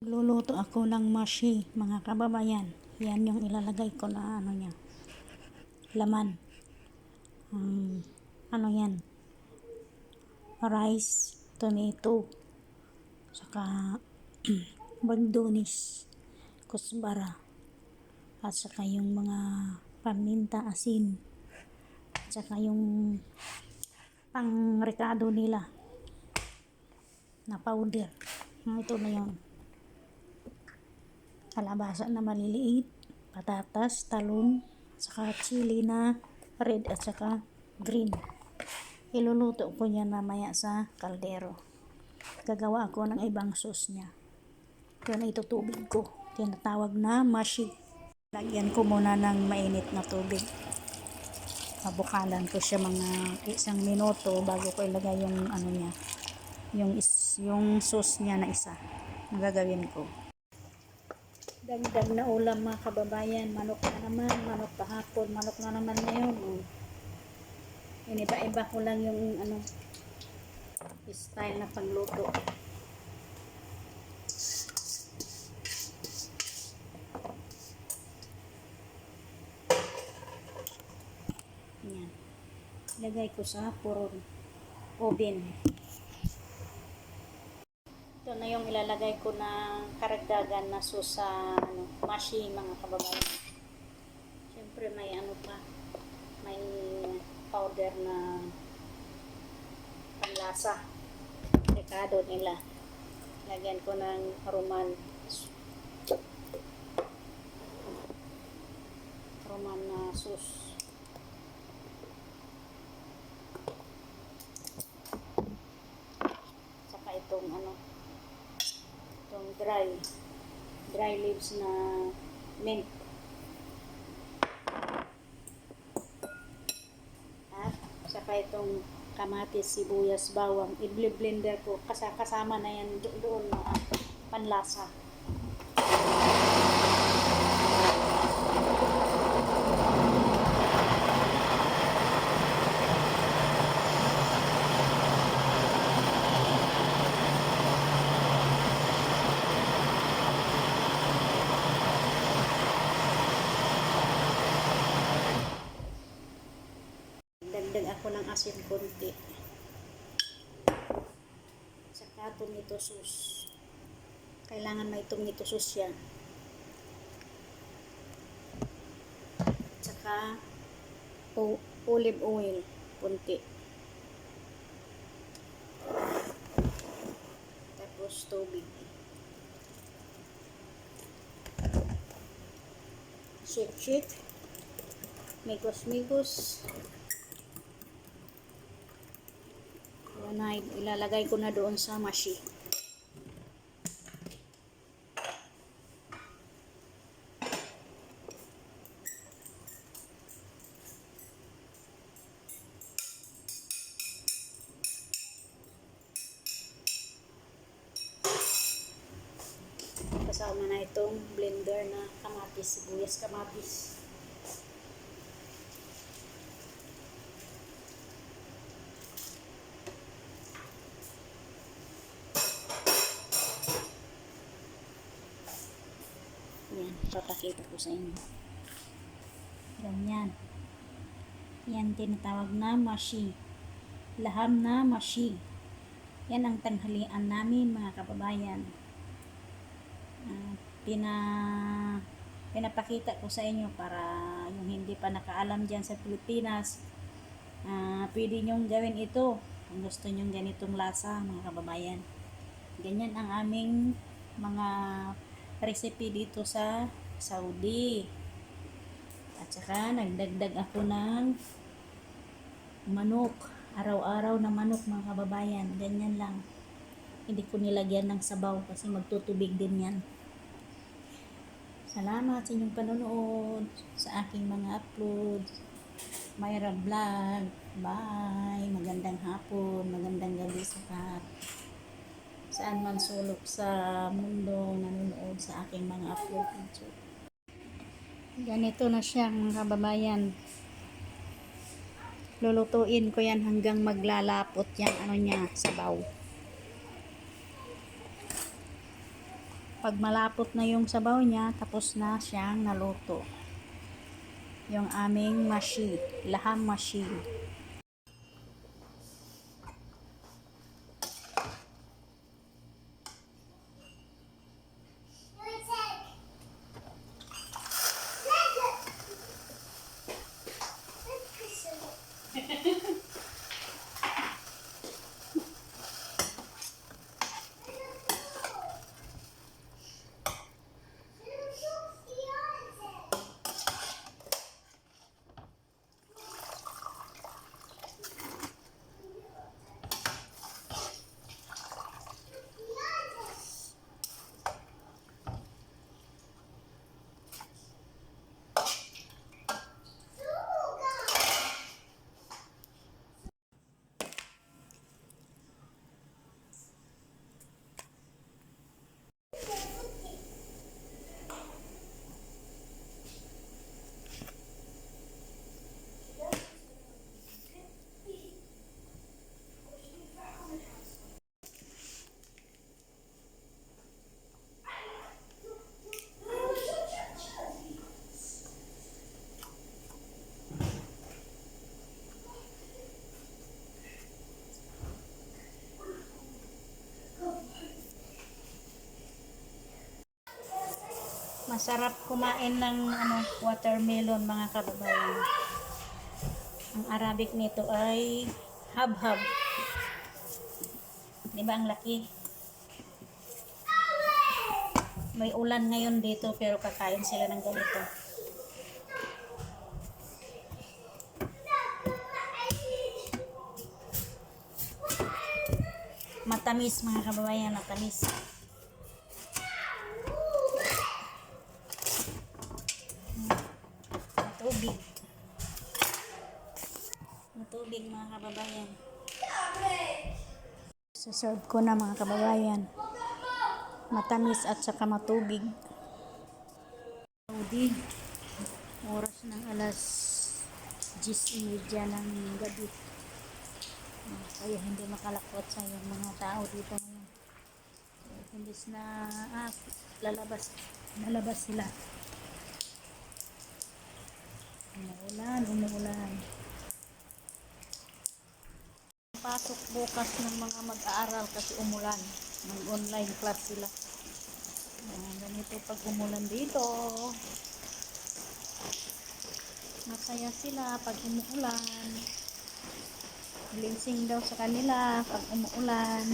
Magluluto ako ng mashi, mga kababayan. Yan yung ilalagay ko na ano niya. Laman. Um, ano yan? Rice, tomato, saka bagdonis, kusbara, at saka yung mga paminta, asin, at saka yung pang nila na powder. Ito na yun kalabasa na maliliit, patatas, talong, saka chili na red at saka green. Iluluto ko yan mamaya sa kaldero. Gagawa ako ng ibang sauce niya. Ito na itutubig ko. Tinatawag na mashi. Lagyan ko muna ng mainit na tubig. Pabukalan ko siya mga isang minuto bago ko ilagay yung ano niya. Yung, is, yung sauce niya na isa. Ang gagawin ko dagdag na ulam mga kababayan. Manok na naman manok kahapon manok na naman ngayon. Oh. iniba-iba ko lang yung ano style na pangluto yan. Ilagay ko sa puron oven ito na yung ilalagay ko na karagdagan na sauce sa ano, mashi mga kababayan. Siyempre may ano pa, may powder na panlasa. Rekado nila. Lagyan ko ng roman roman na sauce. Saka itong ano, itong dry. Dry leaves na mint. At saka itong kamatis, sibuyas, bawang i-blender ko kasama na yan do- doon na panlasa dagdag ako ng asin konti. Saka tomato sauce. Kailangan may tomato sauce yan. Saka olive oil konti. Tapos tubig. Shake shake. Migos migos Na, ilalagay ko na doon sa mashi. Kasama na itong blender na kamatis, sibuyas kamatis. Yan, papakita ko sa inyo. Ganyan. Yan tinatawag na mashi. Laham na mashi. Yan ang tanghalian namin mga kababayan. Ah, pina pinapakita ko sa inyo para yung hindi pa nakaalam dyan sa Pilipinas ah, pwede nyong gawin ito kung gusto nyong ganitong lasa mga kababayan ganyan ang aming mga recipe dito sa Saudi. At saka nagdagdag ako ng manok. Araw-araw na manok mga kababayan. Ganyan lang. Hindi ko nilagyan ng sabaw kasi magtutubig din yan. Salamat sa inyong panonood sa aking mga upload. Myra Vlog. Bye. Magandang hapon. Magandang gabi sa lahat saan man sulok sa mundo nanonood sa aking mga upload video. Ganito na siya mga kababayan. Lulutuin ko yan hanggang maglalapot yan ano niya sabaw. Pag malapot na yung sabaw niya, tapos na siyang naluto. Yung aming mashi, laham mashi. Masarap kumain ng ano, watermelon mga kababayan. Ang Arabic nito ay habhab. Di ba ang laki? May ulan ngayon dito pero kakain sila ng ganito. Matamis mga kababayan, matamis. Matubig. Matubig mga kababayan. Saserve ko na mga kababayan. Matamis at saka matubig. Saudi. Oras ng alas 10.30 ng gabi. Kaya hindi makalakwat sa yung mga tao dito ngayon. Imbis na ah, lalabas, lalabas sila. Umuulan, umuulan. Pasok bukas ng mga mag-aaral kasi umulan. Mag-online class sila. Ayan, ganito pag umulan dito. Masaya sila pag umuulan. Blessing daw sa kanila pag umuulan.